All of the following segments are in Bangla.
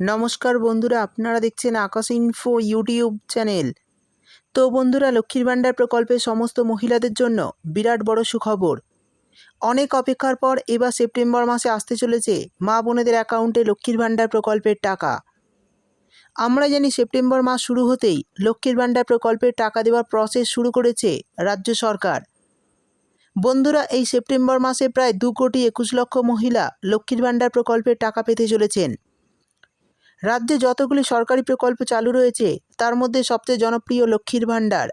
নমস্কার বন্ধুরা, আপনারা দেখছেন আকাশ ইনফো ইউটিউব চ্যানেল তো বন্ধুরা, লক্ষ্মীর ভাণ্ডার প্রকল্পে সমস্ত মহিলাদের জন্য বিরাট বড় সুখবর। অনেক অপেক্ষার পর এবার সেপ্টেম্বর মাসে আসতে চলেছে মা বোনেদের অ্যাকাউন্টে লক্ষ্মীর ভাণ্ডার প্রকল্পের টাকা। আমরা জানি সেপ্টেম্বর মাস শুরু হতেই লক্ষ্মীর ভাণ্ডার প্রকল্পের টাকা দেওয়ার প্রসেস শুরু করেছে রাজ্য সরকার। বন্ধুরা, এই সেপ্টেম্বর মাসে প্রায় দু কোটি একুশ লক্ষ মহিলা লক্ষ্মীর ভাণ্ডার প্রকল্পের টাকা পেতে চলেছেন। রাজ্যে যতগুলি সরকারি প্রকল্প চালু রয়েছে, তার মধ্যে সবচেয়ে জনপ্রিয় লক্ষ্মীর ভাণ্ডার।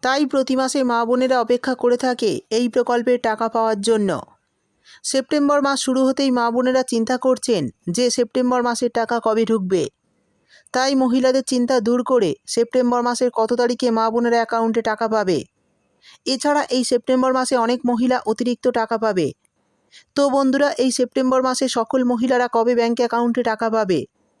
তাই প্রতি মাসে মা বোনেরা অপেক্ষা করে থাকে এই প্রকল্পের টাকা পাওয়ার জন্য। সেপ্টেম্বর মাস শুরু হতেই মা বোনেরা চিন্তা করছেন যে সেপ্টেম্বর মাসের টাকা কবে ঢুকবে। তাই মহিলাদের চিন্তা দূর করে সেপ্টেম্বর মাসের কত তারিখে মা বোনেরা অ্যাকাউন্টে টাকা পাবে। এছাড়া এই সেপ্টেম্বর মাসে অনেক মহিলা অতিরিক্ত টাকা পাবে। তো বন্ধুরা, এই সেপ্টেম্বর মাসে সকল মহিলারা কবে ব্যাঙ্ক অ্যাকাউন্টে টাকা পাবে?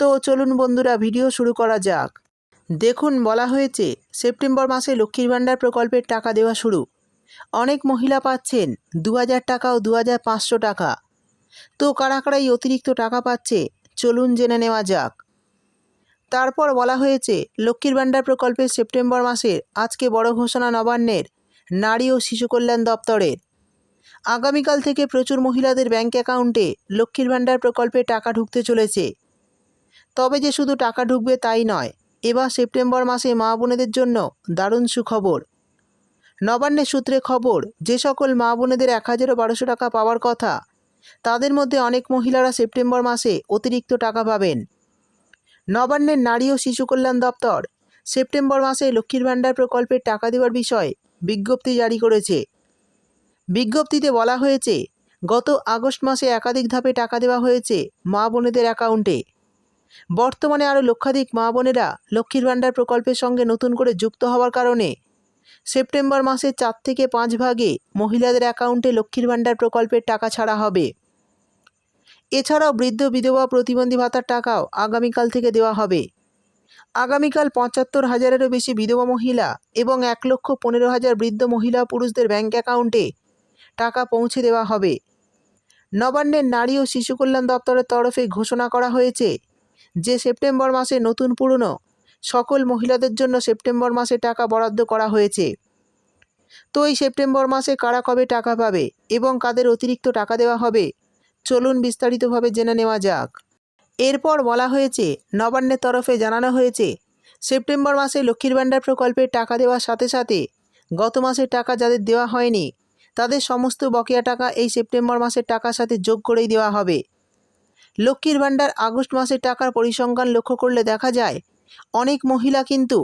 তো চলুন বন্ধুরা, ভিডিও শুরু করা যাক। দেখুন, বলা হয়েছে, সেপ্টেম্বর মাসে লক্ষ্মীর ভাণ্ডার প্রকল্পের টাকা দেওয়া শুরু। অনেক মহিলা পাচ্ছেন দু হাজার টাকা ও দু হাজার পাঁচশো টাকা। তো কারা কারা এই অতিরিক্ত টাকা পাচ্ছে, চলুন জেনে নেওয়া যাক। তারপর বলা হয়েছে, লক্ষ্মীর ভাণ্ডার প্রকল্পের সেপ্টেম্বর মাসের আজকে বড় ঘোষণা নবান্নের নারী ও শিশু কল্যাণ দপ্তরের। আগামীকাল থেকে প্রচুর মহিলাদের ব্যাঙ্ক অ্যাকাউন্টে লক্ষ্মীর ভাণ্ডার প্রকল্পে টাকা ঢুকতে চলেছে। তবে যে শুধু টাকা ঢুকবে তাই নয়, এবার সেপ্টেম্বর মাসে মা বোনেদের জন্য দারুণ সুখবর। নবান্নের সূত্রে খবর, যে সকল মা বোনেদের এক হাজারও বারোশো টাকা পাওয়ার কথা, তাদের মধ্যে অনেক মহিলারা সেপ্টেম্বর মাসে অতিরিক্ত টাকা পাবেন। নবান্নের নারী ও শিশু কল্যাণ দপ্তর, সেপ্টেম্বর মাসে লক্ষ্মীর ভাণ্ডার প্রকল্পের টাকা দেওয়ার বিষয়ে বিজ্ঞপ্তি জারি করেছে। বিজ্ঞপ্তিতে বলা হয়েছে, গত আগস্ট মাসে একাধিক ধাপে টাকা দেওয়া হয়েছে মা বোনেদের অ্যাকাউন্টে। বর্তমানে আরও লক্ষাধিক মা বোনেরা লক্ষ্মীর ভাণ্ডার প্রকল্পের সঙ্গে নতুন করে যুক্ত হওয়ার কারণে সেপ্টেম্বর মাসের চার থেকে পাঁচ ভাগে মহিলাদের অ্যাকাউন্টে লক্ষ্মীর ভাণ্ডার প্রকল্পের টাকা ছাড়া হবে। এছাড়াও বৃদ্ধ বিধবা প্রতিবন্ধী ভাতার টাকাও আগামীকাল থেকে দেওয়া হবে। আগামীকাল পঁচাত্তর হাজারেরও বেশি বিধবা মহিলা এবং এক লক্ষ পনেরো হাজার বৃদ্ধ মহিলা পুরুষদের ব্যাঙ্ক অ্যাকাউন্টে টাকা পৌঁছে দেওয়া হবে। নবান্নের নারী ও শিশু কল্যাণ দপ্তরের তরফে ঘোষণা করা হয়েছে যে সেপ্টেম্বর মাসে নতুন পুরনো, সকল মহিলাদের জন্য সেপ্টেম্বর মাসে টাকা বরাদ্দ করা হয়েছে। তো এই সেপ্টেম্বর মাসে কারা কবে টাকা পাবে এবং কাদের অতিরিক্ত টাকা দেওয়া হবে, চলুন বিস্তারিতভাবে জেনে নেওয়া যাক। এরপর বলা হয়েছে, নবান্নের তরফে জানানো হয়েছে, সেপ্টেম্বর মাসে লক্ষ্মীর ভাণ্ডার প্রকল্পের টাকা দেওয়ার সাথে সাথে গত মাসের টাকা যাদের দেওয়া হয়নি, তাদের সমস্ত বকেয়া টাকা এই সেপ্টেম্বর মাসের টাকার সাথে যোগ করেই দেওয়া হবে। লক্ষ্মীর ভাণ্ডার আগস্ট মাসের টাকার পরিসংখ্যান লক্ষ্য করলে দেখা যায়, অনেক মহিলা কিন্তু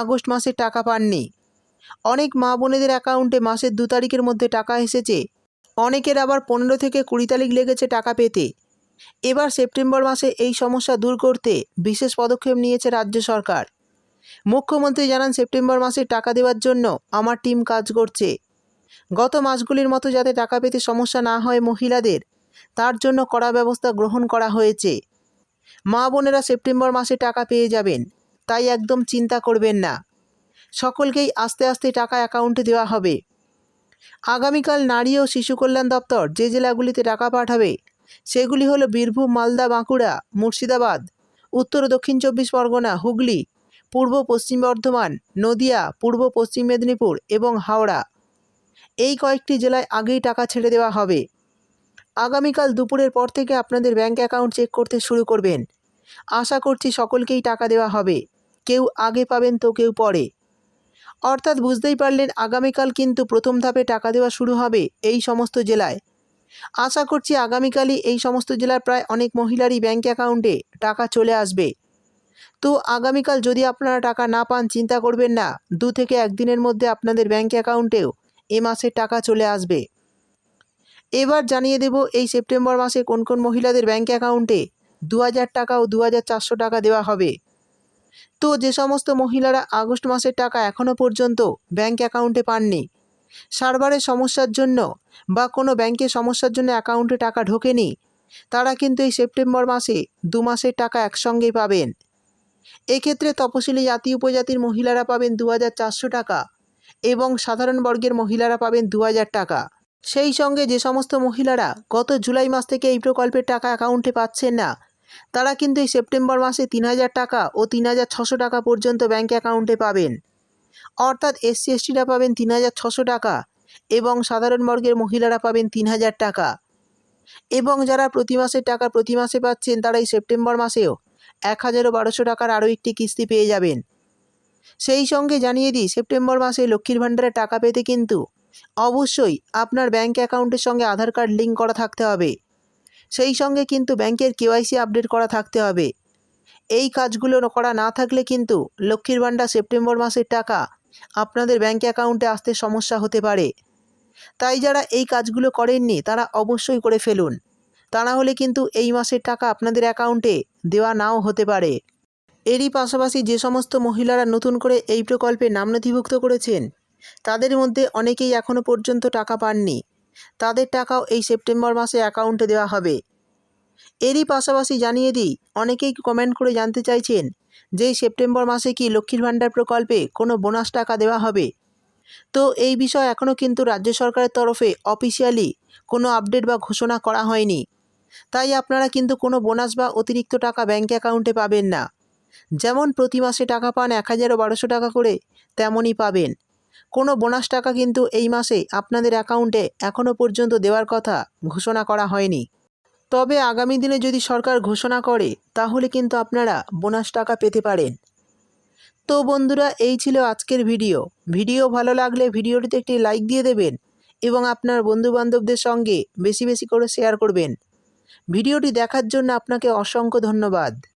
আগস্ট মাসে টাকা পাননি। অনেক মা বোনেদের অ্যাকাউন্টে মাসের দু তারিখের মধ্যে টাকা এসেছে, অনেকের আবার পনেরো থেকে কুড়ি তারিখ লেগেছে টাকা পেতে। এবার সেপ্টেম্বর মাসে এই সমস্যা দূর করতে বিশেষ পদক্ষেপ নিয়েছে রাজ্য সরকার। মুখ্যমন্ত্রী জানান, সেপ্টেম্বর মাসে টাকা দেওয়ার জন্য আমার টিম কাজ করছে। গত মাসগুলির মতো যাতে টাকা পেতে সমস্যা না হয় মহিলাদের তার জন্য কড়া ব্যবস্থা গ্রহণ করা হয়েছে। মা বোনেরা সেপ্টেম্বর মাসে টাকা পেয়ে যাবেন, তাই একদম চিন্তা করবেন না। সকলকেই আস্তে আস্তে টাকা অ্যাকাউন্টে দেওয়া হবে। আগামীকাল নারী ও শিশু কল্যাণ দপ্তর যে জেলাগুলিতে টাকা পাঠাবে, সেগুলি হলো বীরভূম, মালদা, বাঁকুড়া, মুর্শিদাবাদ, উত্তর দক্ষিণ চব্বিশ পরগনা, হুগলি, পূর্ব পশ্চিম বর্ধমান, নদিয়া, পূর্ব পশ্চিম মেদিনীপুর এবং হাওড়া। এই কয়েকটি জেলায় আগেই টাকা ছেড়ে দেওয়া হবে। আগামীকাল দুপুরের পর থেকে আপনাদের ব্যাঙ্ক অ্যাকাউন্ট চেক করতে শুরু করবেন। আশা করছি সকলকেই টাকা দেওয়া হবে। কেউ আগে পাবেন তো কেউ পরে। অর্থাৎ বুঝতেই পারলেন আগামীকাল কিন্তু প্রথম ধাপে টাকা দেওয়া শুরু হবে এই সমস্ত জেলায়। আশা করছি আগামীকালই এই সমস্ত জেলার প্রায় অনেক মহিলারই ব্যাঙ্ক অ্যাকাউন্টে টাকা চলে আসবে। তো আগামীকাল যদি আপনারা টাকা না পান, চিন্তা করবেন না। দু থেকে একদিনের মধ্যে আপনাদের ব্যাঙ্ক অ্যাকাউন্টেও এ মাসের টাকা চলে আসবে। এবার জানিয়ে দেব এই সেপ্টেম্বর মাসে কোন কোন মহিলাদের ব্যাঙ্ক অ্যাকাউন্টে দু হাজার টাকা ও দু হাজার চারশো টাকা দেওয়া হবে। তো যে সমস্ত মহিলারা আগস্ট মাসের টাকা এখনও পর্যন্ত ব্যাঙ্ক অ্যাকাউন্টে পাননি, সার্ভারের সমস্যার জন্য বা কোনো ব্যাংকের সমস্যার জন্য অ্যাকাউন্টে টাকা ঢোকেনি, তারা কিন্তু এই সেপ্টেম্বর মাসে দু মাসের টাকা একসঙ্গেই পাবেন। এক্ষেত্রে তপশিলি জাতি উপজাতির মহিলারা পাবেন দু হাজার চারশো টাকা এবং সাধারণ বর্গের মহিলারা পাবেন দু হাজার টাকা। সেই সঙ্গে যে সমস্ত মহিলারা গত জুলাই মাস থেকে এই প্রকল্পের টাকা অ্যাকাউন্টে পাচ্ছেন না, তারা কিন্তু এই সেপ্টেম্বর মাসে তিন হাজার টাকা ও তিন হাজার ছশো টাকা পর্যন্ত ব্যাঙ্ক অ্যাকাউন্টে পাবেন। অর্থাৎ এসসি এসটিরা পাবেন তিন হাজার ছশো টাকা এবং সাধারণ বর্গের মহিলারা পাবেন তিন হাজার টাকা। এবং যারা প্রতি মাসের টাকা প্রতি মাসে পাচ্ছেন, তারা এই সেপ্টেম্বর মাসেও এক হাজারও বারোশো টাকার আরও একটি কিস্তি পেয়ে যাবেন। সেই সঙ্গে জানিয়ে দিই, সেপ্টেম্বর মাসে লক্ষ্মীর ভাণ্ডারে টাকা পেতে কিন্তু অবশ্যই আপনার ব্যাঙ্ক অ্যাকাউন্টের সঙ্গে আধার কার্ড লিঙ্ক করা থাকতে হবে। সেই সঙ্গে কিন্তু ব্যাংকের কেওয়াইসি আপডেট করা থাকতে হবে। এই কাজগুলো করা না থাকলে কিন্তু লক্ষ্মীর ভাণ্ডার সেপ্টেম্বর মাসের টাকা আপনাদের ব্যাঙ্ক অ্যাকাউন্টে আসতে সমস্যা হতে পারে। তাই যারা এই কাজগুলো করেননি, তারা অবশ্যই করে ফেলুন। তা না হলে কিন্তু এই মাসের টাকা আপনাদের অ্যাকাউন্টে দেওয়া নাও হতে পারে। এরই পাশাপাশি যে সমস্ত মহিলারা নতুন করে এই প্রকল্পে নাম নথিভুক্ত করেছেন তাদের মধ্যে অনেকেই এখনও পর্যন্ত টাকা পাননি। তাদের টাকাও এই সেপ্টেম্বর মাসে অ্যাকাউন্টে দেওয়া হবে। এরই পাশাপাশি জানিয়ে দিই, অনেকেই কমেন্ট করে জানতে চাইছেন যে সেপ্টেম্বর মাসে কি লক্ষ্মীর ভাণ্ডার প্রকল্পে কোনো বোনাস টাকা দেওয়া হবে। তো এই বিষয়ে এখনও কিন্তু রাজ্য সরকারের তরফে অফিসিয়ালি কোনো আপডেট বা ঘোষণা করা হয়নি। তাই আপনারা কিন্তু কোনো বোনাস বা অতিরিক্ত টাকা ব্যাঙ্ক অ্যাকাউন্টে পাবেন না। যেমন প্রতি মাসে টাকা পান এক হাজারও বারোশো টাকা করে, তেমনই পাবেন। কোনো বোনাস টাকা কিন্তু এই মাসে আপনাদের অ্যাকাউন্টে এখনও পর্যন্ত দেওয়ার কথা ঘোষণা করা হয়নি। তবে আগামী দিনে যদি সরকার ঘোষণা করে, তাহলে কিন্তু আপনারা বোনাস টাকা পেতে পারেন। তো বন্ধুরা, এই ছিল আজকের ভিডিও। ভিডিও ভালো লাগলে ভিডিওটিতে একটি লাইক দিয়ে দেবেন এবং আপনার বন্ধুবান্ধবদের সঙ্গে বেশি বেশি করে শেয়ার করবেন। ভিডিওটি দেখার জন্য আপনাকে অসংখ্য ধন্যবাদ।